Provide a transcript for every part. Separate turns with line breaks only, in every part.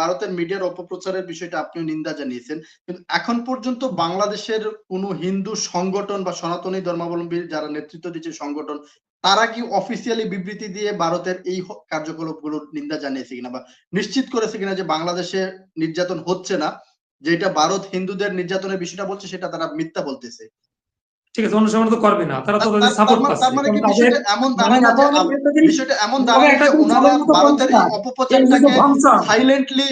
ভারতের মিডিয়ার অপপ্রচারের বিষয়টা আপনিও নিন্দা জানিয়েছেন। কিন্তু এখন পর্যন্ত বাংলাদেশের কোনো হিন্দু সংগঠন বা সনাতনী ধর্মাবলম্বী যারা নেতৃত্ব দিচ্ছে সংগঠন, তারা কি অফিসিয়ালি বিবৃতি দিয়ে ভারতের এই কার্যকলাপগুলোর নিন্দা জানিয়েছে কিনা বা নিশ্চিত করেছে কিনা যে বাংলাদেশে নির্যাতন হচ্ছে না, যেটা ভারত হিন্দুদের নির্যাতনের বিষয়টা বলছে সেটা তারা মিথ্যা বলতেছে?
ঠিক আছে অনুসরণ তো করবে না। তারা তো
তার-
সাপোর্ট
মানে-
পাচ্ছে।
তার মানে কি বিষয়টা এমন
মানে
দাঁড়ায় বিষয়টা এমন দাঁড়ায় যে ওনারা ভারতের অপপ্রচারটাকে সাইলেন্টলি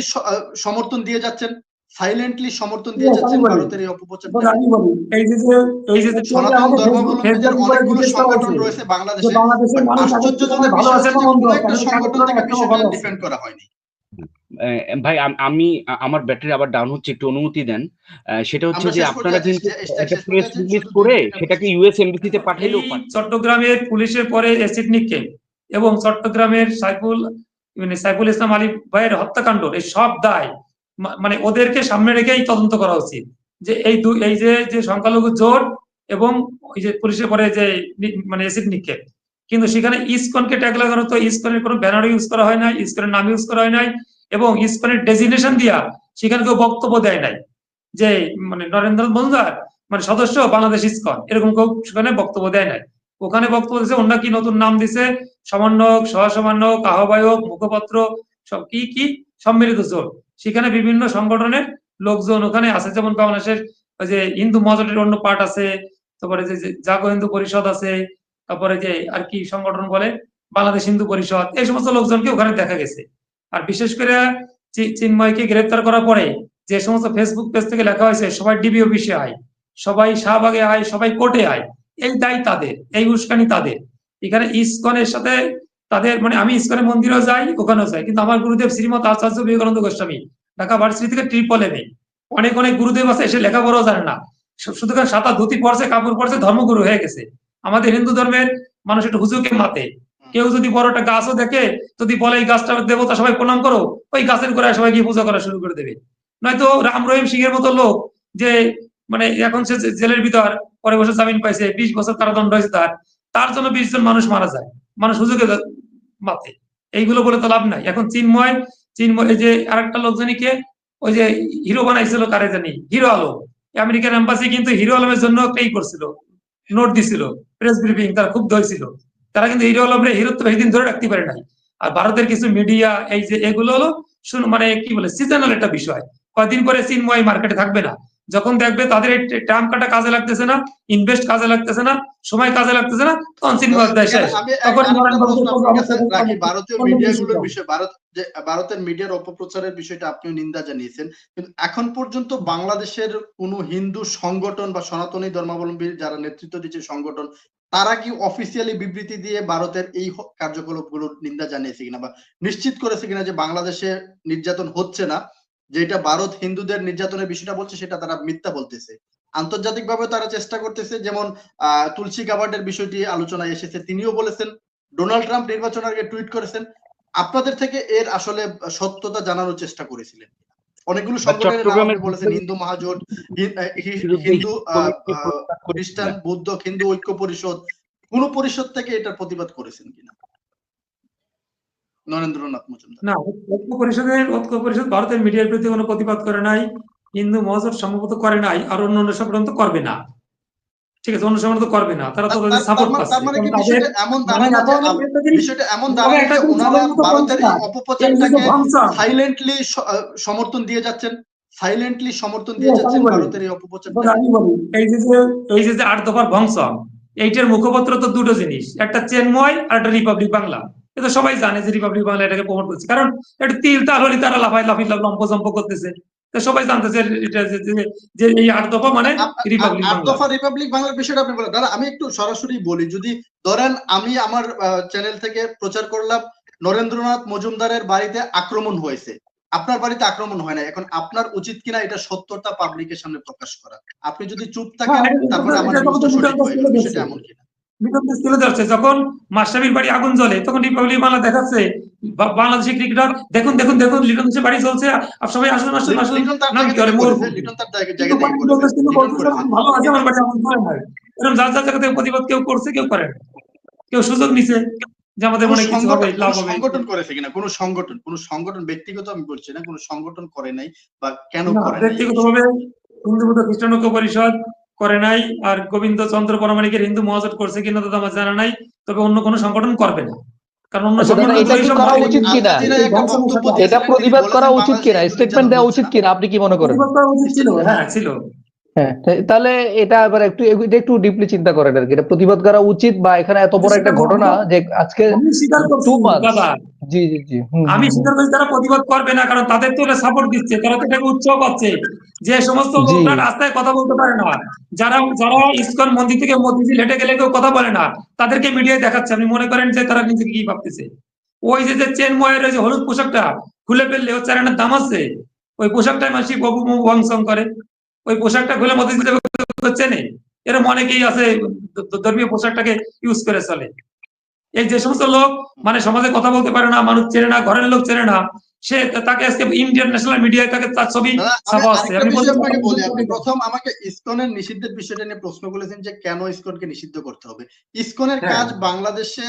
সমর্থন দিয়ে যাচ্ছেন। সাইলেন্টলি সমর্থন দিয়ে যাচ্ছেন ভারতের এই
বলি এই যে যে এই যে
সনাতন অনেকগুলো সংগঠন রয়েছে বাংলাদেশে। আশ্চর্যজনক
ভালো
বিষয়
আছে
হচ্ছে কোনো একটা সংগঠন থেকে বিষয়টা ডিফেন্ড করা হয়নি।
ভাই আমি আমার ব্যাটারি আবার ডাউন হচ্ছে একটু অনুমতি দেন। আহ, সেটা হচ্ছে যে আপনারা কিন্তু একটা প্রেস রিলিজ করে সেটাকে ইউএস এমবিসিতে পাঠাইলেও
চট্টগ্রামের পুলিশের পরে এসিড নিক্ষেপ এবং চট্টগ্রামের সাইফুল মানে সাইফুল ইসলাম আলী ভাইয়ের হত্যাকাণ্ড এই সব দায় মানে ওদেরকে সামনে রেখেই তদন্ত করা উচিত। যে এই দুই এই যে যে সংখ্যালঘু জোট এবং ওই যে পুলিশের পরে যে মানে এসিড নিক্ষেপ কিন্তু সেখানে ইসকনকে ট্যাগ লাগানো তো ইসকনের কোনো ব্যানার ইউজ করা হয় নাই ইসকনের নাম ইউজ করা হয় নাই। এবং ইসকনের ডেজিগনেশন দিয়া সেখানে কেউ বক্তব্য দেয় নাই যে মানে নরেন্দ্র মজুমদার মানে সদস্য বাংলাদেশ ইস্কন। এরকম কেউ সেখানে বক্তব্য দেয় নাই। ওখানে বক্তব্য দিচ্ছে অন্য কি নতুন নাম দিছে? সমন্বয়ক, সহসমন্বয়ক, আহ্বায়ক, মুখপত্র, সব কি কি? সম্মিলিত জোট। সেখানে বিভিন্ন সংগঠনের লোকজন ওখানে আছে। যেমন বাংলাদেশের যে হিন্দু মহাজোটের অন্য পার্ট আছে, তারপরে যে, জাগো হিন্দু পরিষদ আছে, তারপরে যে, আর কি সংগঠন বলে? বাংলাদেশ হিন্দু পরিষদ। এই সমস্ত লোকজনকে ওখানে দেখা গেছে। আর বিশেষ করে চিন্ময়কে গ্রেপ্তার করার পরে যে সমস্ত ফেসবুক পেজ থেকে লেখা হয়েছে, সবাই ডিবি অফিসে আয়, সবাই শাহবাগে আয়, সবাই কোর্টে আয়, এই দায় তাদের, এই উস্কানি তাদের। এখানে ইস্কনের সাথে তাদের মানে আমি ইস্কনের মন্দিরেও যাই, ওখানেও যাই, কিন্তু আমার গুরুদেব শ্রীমত আচার্য বিবেকানন্দ গোস্বামী, ঢাকা ভার্সিটি থেকে ট্রিপলে নেই অনেক অনেক গুরুদেব আছে, এসে লেখাপড়াও জানে না। শুধু সাদা ধুতি পরছে, কাপড় পরছে, ধর্মগুরু হয়ে গেছে। আমাদের হিন্দু ধর্মের মানুষ একটু হুজুকে মাতে। কেউ যদি বড় একটা গাছও দেখে, যদি বলে এই গাছটা দেবতা, সবাই প্রণাম করো, ওই গাছের গোড়ায় সবাই গিয়ে পূজা করা শুরু করে দেবে। নয়তো রাম রহিম সিং এর মতো লোক যে মানে এখন সে জেলের ভিতর, পরে বছর জামিন পাইছে, বিশ বছর কারাদণ্ড হয়েছে তার তার জন্য বিশ জন মানুষ মারা যায়। মানুষ দা- মাতে এইগুলো বলে তো লাভ নাই। এখন চিন্ময় চিন্ময় যে আরেকটা লোক জানি কে? ওই যে হিরো বানাইছিল কারে জানি? হিরো আলম। আমেরিকান এম্বাসি কিন্তু হিরো আলমের জন্য পেই করছিল, নোট দিছিল প্রেস ব্রিফিং তার খুব ছিল। তারা কিন্তু হিরো আলমের হিরোত্ব বেশি দিন ধরে রাখতে পারে নাই। আর ভারতের কিছু মিডিয়া এই যে এগুলো হলো শুন মানে কি বলে সিজনাল একটা বিষয়। কয়দিন পরে চিন্ময় মার্কেটে থাকবে না। যখন দেখবে তাদের এই টার্ম কাটা কাজে লাগতেছে না ইনভেস্ট কাজে লাগতেছে না সময় কাজে লাগতেছে না তখন চিন্ময় দেয় শেষ। তখন
ভারতীয় মিডিয়াগুলোর বিষয় ভারত যে ভারতের মিডিয়ার অপপ্রচারের বিষয়টা আপনিও নিন্দা জানিয়েছেন। কিন্তু এখন পর্যন্ত বাংলাদেশের কোনো হিন্দু সংগঠন বা সনাতনী ধর্মাবলম্বী যারা নেতৃত্ব দিচ্ছে সংগঠন তারা কি অফিসিয়ালি বিবৃতি দিয়ে ভারতের এই হ- কার্যকলাপগুলোর নিন্দা জানিয়েছে কিনা বা নিশ্চিত করেছে কিনা যে বাংলাদেশে নির্যাতন হচ্ছে না, যেটা ভারত হিন্দুদের নির্যাতনের বিষয়টা বলছে সেটা তারা মিথ্যা বলতেছে। আন্তর্জাতিকভাবে তারা চেষ্টা করতেছে, যেমন তুলসী কাবার্ডের বিষয়টি আলোচনায় এসেছে, তিনিও বলেছেন, ডোনাল্ড ট্রাম্প নির্বাচন আগে টুইট করেছেন। আপনাদের থেকে এর আসলে সত্যতা জানানোর চেষ্টা করেছিলেন। অনেকগুলো সংগঠনের নাম বলেছেন হিন্দু মহাজোট হিন্দু। খ্রিস্টান বৌদ্ধ হিন্দু ঐক্য পরিষদ কোন পরিষদ থেকে এটার প্রতিবাদ করেছেন কিনা নরেন্দ্রনাথ মজুমদার
না ঐক্য পরিষদের ঐক্য পরিষদ ভারতের মিডিয়ার প্রতি কোনো প্রতিবাদ করে নাই হিন্দু মহাজোট সম্ভবত করে নাই আর অন্য অন্য সংগঠন তো করবে না ঠিক আছে তো করবে না তারা তো সাপোর্ট পাচ্ছে।
তার মানে কি বিষয়টা এমন
মানে
দাঁড়ায়
একটা
বিষয়টা এমন দাঁড়ায় যে ওনারা ভারতের অপপ্রচারটাকে সাইলেন্টলি সমর্থন দিয়ে যাচ্ছেন সাইলেন্টলি সমর্থন দিয়ে যাচ্ছেন ভারতের এই
বলি, এই যে এই যে আট দফার ধ্বংস এইটার মুখপত্র তো দুটো জিনিস একটা চেন্ময় আর একটা রিপাবলিক বাংলা। এটা সবাই জানে যে রিপাবলিক বাংলা এটাকে প্রমোট করছে। কারণ এটা তিল তাল হলে তারা লাফাই লাফি লাফ লম্প জম্প করতেছে। সবাই জানতেছে এটা যে- এই আট দফা মানে রিপাবলিক
আট দফা রিপাবলিক বাংলার বিষয়টা আপনি বলেন। দাদা আমি একটু সরাসরি বলি। যদি ধরেন আমি আমার চ্যানেল থেকে প্রচার করলাম নরেন্দ্রনাথ মজুমদারের বাড়িতে আক্রমণ হয়েছে। আপনার বাড়িতে আক্রমণ হয় না এখন আপনার উচিত কিনা এটা সত্যতা পাবলিকের সামনে প্রকাশ করা। আপনি যদি চুপ থাকেন
হ্যাঁ, এটা-
তারপরে আমার
কিলো
এমন কিনা?
যখন মাস্টাবির বাড়ি আগুন জ্বলে তখন রিপাবলিক বাংলা দেখাচ্ছে বাংলাদেশি ক্রিকেটার দেখুন দেখুন দেখুন লিটন দাসের বাড়ি চলছে আর সবাই আসুন আসুন আসুন। নাম কি? করে মোর। ভালো আছে আমার বাড়ি নাই এরকম যার যার জায়গা থেকে প্রতিবাদ কেউ করছে কেউ করে না। কেউ সুযোগ নিছে যে আমাদের মনে কিছু হবে
সংগঠন
লাভ
কোনো
হবে।
সংগঠন করেছে কিনা? কোনো সংগঠন কোনো সংগঠন ব্যক্তিগত আমি বলছি না কোনো সংগঠন করে নাই বা কেন করে নাই?
ব্যক্তিগতভাবে হিন্দু বৌদ্ধ খ্রিস্টান ঐক্য পরিষদ করে নাই আর গোবিন্দ চন্দ্র পরমাণিকের হিন্দু মহাজোট করছে কিনা তো আমার জানা নাই তবে অন্য কোনো সংগঠন করবে না। কারণ
আচ্ছা, এটা প্রতিবাদ করা উচিত কিনা? স্টেটমেন্ট দেওয়া উচিত কিনা? আপনি কি মনে করেন?
হ্যাঁ ছিল।
হ্যাঁ তাহলে এটা এবার একটু এটা একটু ডিপলি চিন্তা করেন আর কি। এটা প্রতিবাদ করা উচিত বা এখানে এত বড় একটা ঘটনা যে আজকে
টু স্বীকার
জি জি জি।
আমি স্বীকার করছি তারা প্রতিবাদ করবে না কারণ তাদের তো সাপোর্ট দিচ্ছে তারা তো এটাকে উৎসাহ পাচ্ছে। যে সমস্ত লোকরা রাস্তায় কথা বলতে পারে না যারা যারা ইসকন মন্দির থেকে মতিঝিল হেঁটে গেলে কেউ কথা বলে না তাদেরকে মিডিয়ায় দেখাচ্ছে। আপনি মনে করেন যে তারা নিজেকে কি ভাবতেছে? ওই যে চেন ময়ের যে হলুদ পোশাকটা খুলে ফেললে ওর চারানের দাম আছে ওই পোশাকটাই মানুষ ববু ভংসং করে। ওই পোশাকটা খুলে মতিঝিল চেনে। এরকম অনেকেই আছে ধর্মীয় পোশাকটাকে ইউজ করে চলে। এই যে সমস্ত লোক মানে সমাজে কথা বলতে পারে না মানুষ চেনে না ঘরের লোক চেনে না সে তাকে আজকে ইন্টারন্যাশনাল মিডিয়ায় তাকে তার ছবি ছাপা আছে আমি
আপনাকে বলি আপনি প্রথম আমাকে ইসকনের নিষিদ্ধের বিষয়টা নিয়ে প্রশ্ন করেছেন যে কেন ইসকনকে নিষিদ্ধ করতে হবে। ইসকনের
হ্যাঁ।
কাজ বাংলাদেশে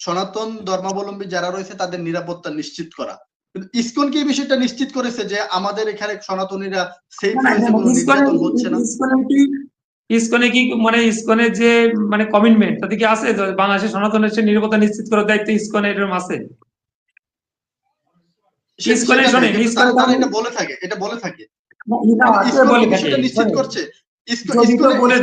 সনাতন ধর্মাবলম্বী যারা রয়েছে তাদের নিরাপত্তা নিশ্চিত করা। কিন্তু ইসকন কি এই বিষয়টা নিশ্চিত করেছে যে আমাদের এখানে সনাতনীরা নির্যাতন হচ্ছে না?
ইসকনে কি মানে ইসকনের যে মানে কমিটমেন্ট তাতে কি আছে? বাংলাদেশের সনাতনের সে নিরাপত্তা নিশ্চিত করার দায়িত্ব ইসকনের এরকম আছে ইসকনে
কিন্তু
ইসকনে
এটা বলে থাকে এটা বলে থাকে। ইসকন। নিশ্চিত করছে? ইসকন ইসকনে
বলে।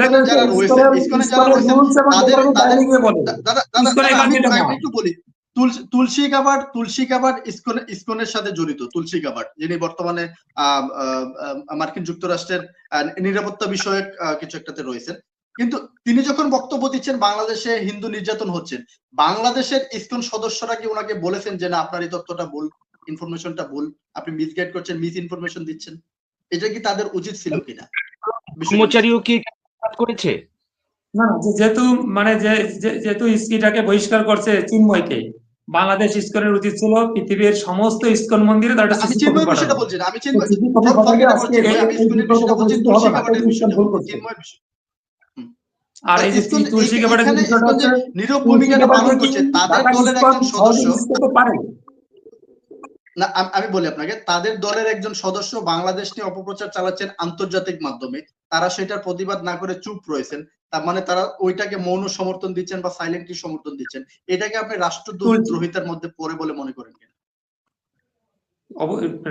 তুলসী তুলসী কাবাড তুলসী কাবাড ইসকন ইসকনের সাথে জড়িত তুলসী কাবাড যিনি বর্তমানে আহ, আহ, আহ, মার্কিন যুক্তরাষ্ট্রের আহ, নিরাপত্তা বিষয়ক কিছু একটাতে রয়েছেন। কিন্তু তিনি যখন বক্তব্য দিচ্ছেন বাংলাদেশে হিন্দু নির্যাতন হচ্ছেন বাংলাদেশের ইসকন সদস্যরা কি ওনাকে বলেছেন যে না আপনার এই তথ্যটা ভুল ইনফরমেশনটা ভুল আপনি মিসগাইড করছেন মিস ইনফরমেশন দিচ্ছেন এটা কি তাদের উচিত ছিল কিনা?
কর্মচারীও কি কাজ করেছে?
না না, যেহেতু মানে যেহেতু ইস্কিটাকে বহিষ্কার করছে চিন্ময়কে বাংলাদেশ ইস্কনের উচিত ছিল পৃথিবীর সমস্ত ইস্কন মন্দিরে তার একটা
বলছি আমি
আর এই যে তুলসী
নীরব ভূমিকাটা পালন করছে তাদের দলের একজন সদস্য। না আমি বলি আপনাকে তাদের দলের একজন সদস্য বাংলাদেশ নিয়ে অপপ্রচার চালাচ্ছেন আন্তর্জাতিক মাধ্যমে তারা সেটার প্রতিবাদ না করে চুপ রয়েছেন। তার মানে তারা ওইটাকে মৌন সমর্থন দিচ্ছেন বা সাইলেন্টলি সমর্থন দিচ্ছেন। এটাকে আপনি রাষ্ট্রদ্রোহিতার মধ্যে পড়ে বলে মনে করেন কিনা?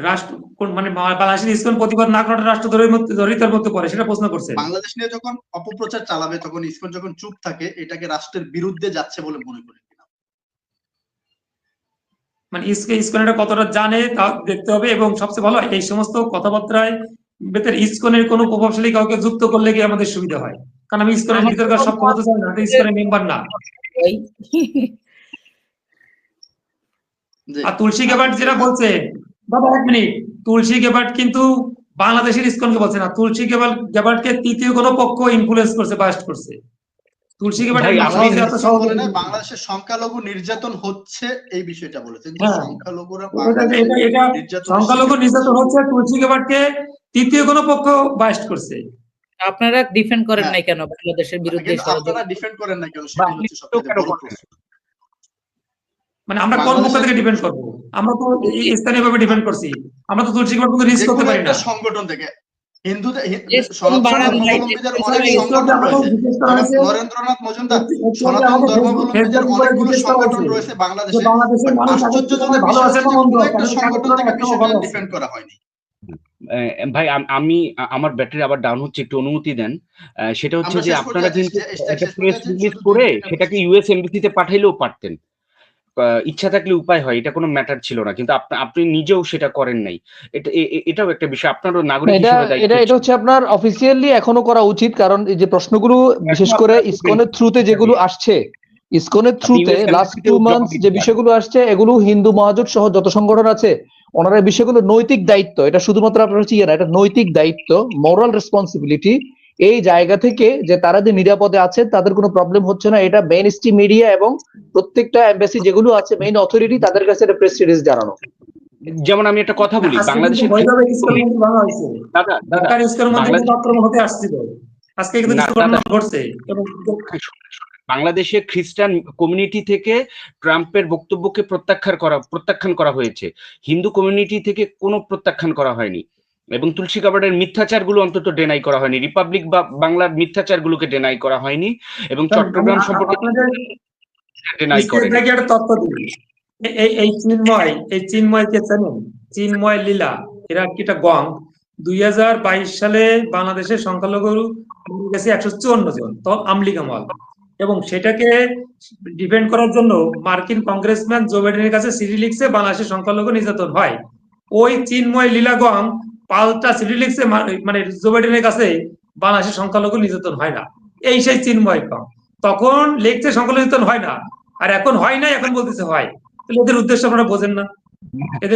রাষ্ট্র কোন মানে বাংলাদেশের ইস্কন প্রতিবাদ না করাটা রাষ্ট্রদ্রোহের মধ্যে মধ্যে পড়ে সেটা প্রশ্ন করছে।
বাংলাদেশ নিয়ে যখন অপপ্রচার চালাবে তখন ইসকন যখন চুপ থাকে এটাকে রাষ্ট্রের বিরুদ্ধে যাচ্ছে বলে মনে করেন কিনা?
মানে ইসকে ইসকনেরা কতটা জানে তা দেখতে হবে এবং সবচেয়ে ভালো এই সমস্ত কথাবার্তায় ভেতর ইসকনের কোনো প্রভাবশালী কাউকে যুক্ত করলে কি আমাদের সুবিধা হয়? কারণ আমি ইসকনের ভিতরকার সব ক্ষমতা চাই না ইসকনের মেম্বার না। আর তুলসী গেবাট যেটা বলছে বাবা এক মিনিট তুলসী গেবাট কিন্তু বাংলাদেশের ইসকনকে বলছে না তুলসী গেবাট গেবাটকে তৃতীয় কোনো পক্ষ ইনফ্লুয়েন্স করছে বাস্ট করছে। তুলসী গেবাট
বাংলাদেশের সংখ্যালঘু নির্যাতন হচ্ছে এই বিষয়টা বলেছেন যে
হ্যাঁ।
সংখ্যালঘুরা
সংখ্যালঘু নির্যাতন
হচ্ছে।
হচ্ছে তুলসী গেবাটকে তৃতীয় কোনো পক্ষ বাস্ট করছে।
আপনারা ডিফেন্ড করেন
হ্যাঁ।
নাই কেন বাংলাদেশের বিরুদ্ধে
আপনারা ডিফেন্ড করেন না কেন
বা
সেটাই
আপনি
হচ্ছে সবথেকে
কেন
বড়
করেন?
প্রশ্ন
মানে আমরা কোন পক্ষ থেকে ডিপেন্ড করব। আমরা তো স্থানীয় ভাবে ডিপেন্ড করছি। আমরা তো তুলসী গেবাট রিস্ক করতে পারি না।
সংগঠন থেকে হিন্দুদের
নাই,
সংগঠন মানে নরেন্দ্রনাথ মজুমদার
একটু- একটু
সনাতন ধর্মাবলম্বীদের অনেকগুলো সংগঠন রয়েছে। বাংলাদেশে
বাংলাদেশের
আশ্চর্যজনক কোনো একটা সংগঠন থেকে
একদম
বিষয়টা ডিফেন্ড করা হয়নি।
ভাই আমি আমার ব্যাটারি আবার ডাউন হচ্ছে একটু অনুমতি দেন। আহ, সেটা হচ্ছে যে আপনারা কিন্তু প্রেস রিলিজ করে সেটাকে ইউএস এমবিসিতে পাঠাইলেও পারতেন। ইচ্ছা থাকলে উপায় হয় এটা কোনো ম্যাটার ছিল না কিন্তু আপনি নিজেও সেটা করেন নাই। এটা এটাও একটা বিষয় আপনারও নাগরিক
এটা এটা এটা হচ্ছে আপনার অফিসিয়ালি এখনও করা উচিত কারণ এই যে প্রশ্নগুলো বিশেষ করে ইসকনের থ্রুতে যেগুলো আসছে ইসকনের থ্রুতে লাস্ট টু
জমা
মান্থস যে বিষয়গুলো আসছে এগুলো হিন্দু মহাজোট সহ যত সংগঠন আছে ওনারা এই বিষয়গুলো নৈতিক দায়িত্ব এটা শুধুমাত্র আপনার হচ্ছে ইয়ে না এটা নৈতিক দায়িত্ব মোরাল রেসপন্সিবিলিটি এই জায়গা থেকে যে তারা যে নিরাপদে আছে তাদের কোনো প্রবলেম হচ্ছে না এটা মেইন স্ট্রিম মিডিয়া এবং প্রত্যেকটা এম্বাসি যেগুলো আছে মেইন অথরিটি তাদের কাছে এটা প্রেস রিলিজ জানানো।
যেমন আমি একটা কথা বলি বাংলাদেশের দাদা
আজকে কিন্তু ঘটনা ঘটছে। এবং
বাংলাদেশে খ্রিস্টান কমিউনিটি থেকে ট্রাম্পের বক্তব্যকে প্রত্যাখ্যান করা প্রত্যাখ্যান করা হয়েছে। হিন্দু কমিউনিটি থেকে কোনো প্রত্যাখ্যান করা হয়নি। এবং তুলসী কাবাডের মিথ্যাচারগুলো অন্তত ডেনাই করা হয়নি। রিপাবলিক বা বাংলার মিথ্যাচারগুলোকে ডেনাই করা হয়নি এবং চট্টগ্রাম সম্পর্কে ডেনাই করে
এই- এই এই চিন্ময় এই চিন্ময়কে চেনেন? চিন্ময় লীলা এরা কি একটা গং? দুই হাজার বাইশ সালে বাংলাদেশের সংখ্যালঘু গেছে একশো চুয়ান্ন জন তো আমলিগ আমল এবং সেটাকে ডিপেন্ড করার জন্য মার্কিন কংগ্রেসম্যান জো বাইডেনের কাছে চিঠি লিখছে বাংলাদেশের সংখ্যালঘু নির্যাতন হয়। ওই চিন্ময় লীলা গং পাল্টা চিঠি লিখছে মানে জো বাইডেনের কাছে বাংলাদেশের সংখ্যালঘু নির্যাতন হয় না। এই সেই চিন্ময় কম তখন লিখছে, সংখ্যালঘু নির্যাতন হয় না। আর এখন হয় না এখন বলতেছে হয়। তাহলে এদের উদ্দেশ্য আপনারা বোঝেন না। এদের